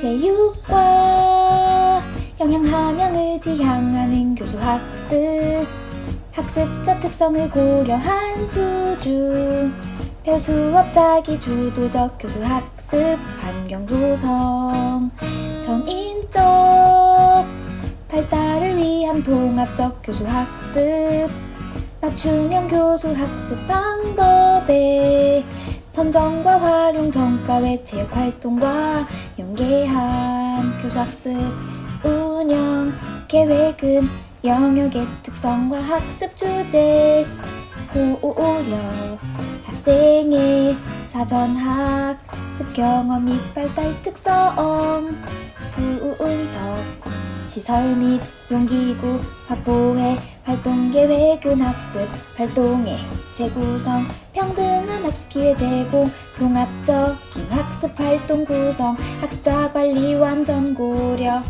체육과 영양함양을 지향하는 교수 학습. 학습자 특성을 고려한 수준. 별 수업 자기 주도적 교수 학습 환경 조성. 전인적. 발달을 위한 통합적 교수 학습. 맞춤형 교수 학습 방법에 선정과 활용 전과 외 체육 활동과 연계한 교수학습 운영 계획은 영역의 특성과 학습 주제 고려 학생의 사전 학습 경험 및 발달 특성 분석 시설 및 용기구 확보해 활동 계획은 학습 활동의 재구성 학습 기회 제공 통합적인 학습 활동 구성 학습자 관리 완전 고려